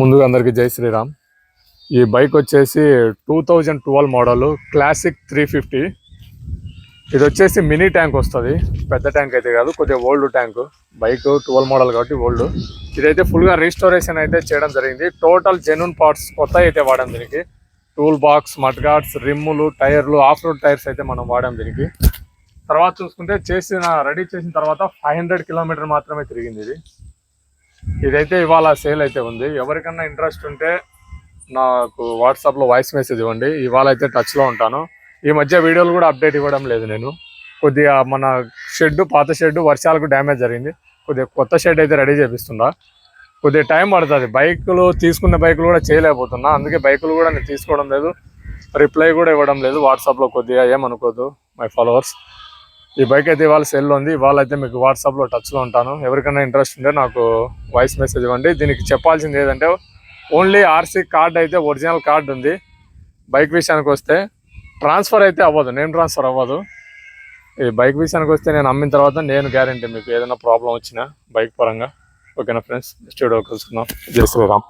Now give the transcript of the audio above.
ముందుగా అందరికీ జై శ్రీరామ్. ఈ బైక్ వచ్చేసి two thousand twelve model classic three fifty. ఇది వచ్చేసి మినీ ట్యాంక్ వస్తుంది. పెద్ద ట్యాంక్ అయితే కాదు కొద్దిగా old tank. Bike twelve model కాబట్టి ఓల్డ్. ఇదైతే ఫుల్గా రీస్టోరేషన్ అయితే చేయడం జరిగింది. టోటల్ జెన్యున్ పార్ట్స్ కొత్త అయితే వాడాం దీనికి. టూల్ బాక్స్ మడ్ రిమ్ములు టైర్లు ఆఫ్ రోడ్ టైర్స్ అయితే మనం వాడాం దీనికి. తర్వాత చూసుకుంటే చేసిన రెడీ చేసిన తర్వాత ఫైవ్ హండ్రెడ్ కిలోమీటర్ మాత్రమే తిరిగింది ఇది. ఇదైతే ఇవాళ సేల్ అయితే ఉంది. ఎవరికన్నా ఇంట్రెస్ట్ ఉంటే నాకు వాట్సాప్లో వాయిస్ మెసేజ్ ఇవ్వండి. ఇవాళ అయితే టచ్లో ఉంటాను. ఈ మధ్య వీడియోలు కూడా అప్డేట్ ఇవ్వడం లేదు నేను. కొద్దిగా మన షెడ్ పాత షెడ్ వర్షాలకు డ్యామేజ్ జరిగింది. కొద్దిగా కొత్త షెడ్ అయితే రెడీ చేపిస్తుందా కొద్దిగా టైం పడుతుంది. బైకులు తీసుకున్న బైకులు కూడా చేయలేకపోతున్నా. అందుకే బైకులు కూడా నేను తీసుకోవడం లేదు. రిప్లై కూడా ఇవ్వడం లేదు. వాట్సాప్లో కొద్దిగా ఏమనుకోదు మై ఫాలోవర్స్ ఈ బైక్ అయితే ఇవాళ సెల్ ఉంది. ఇవాళ అయితే మీకు వాట్సాప్లో టచ్లో ఉంటాను. ఎవరికైనా ఇంట్రెస్ట్ ఉంటే నాకు వాయిస్ మెసేజ్ ఇవ్వండి. దీనికి చెప్పాల్సింది ఏదంటే ఓన్లీ ఆర్సీ కార్డ్ అయితే ఒరిజినల్ కార్డ్ ఉంది. బైక్ విషయానికి వస్తే ట్రాన్స్ఫర్ అయితే అవ్వదు. నేమ్ ట్రాన్స్ఫర్ అవ్వదు. ఈ బైక్ విషయానికి వస్తే నేను అమ్మిన తర్వాత నేను గ్యారంటీ మీకు ఏదైనా ప్రాబ్లం వచ్చినా బైక్ పరంగా. ఓకేనా ఫ్రెండ్స్ స్టూడియో కలుసుకుందాం. జయ శ్రీరామ్.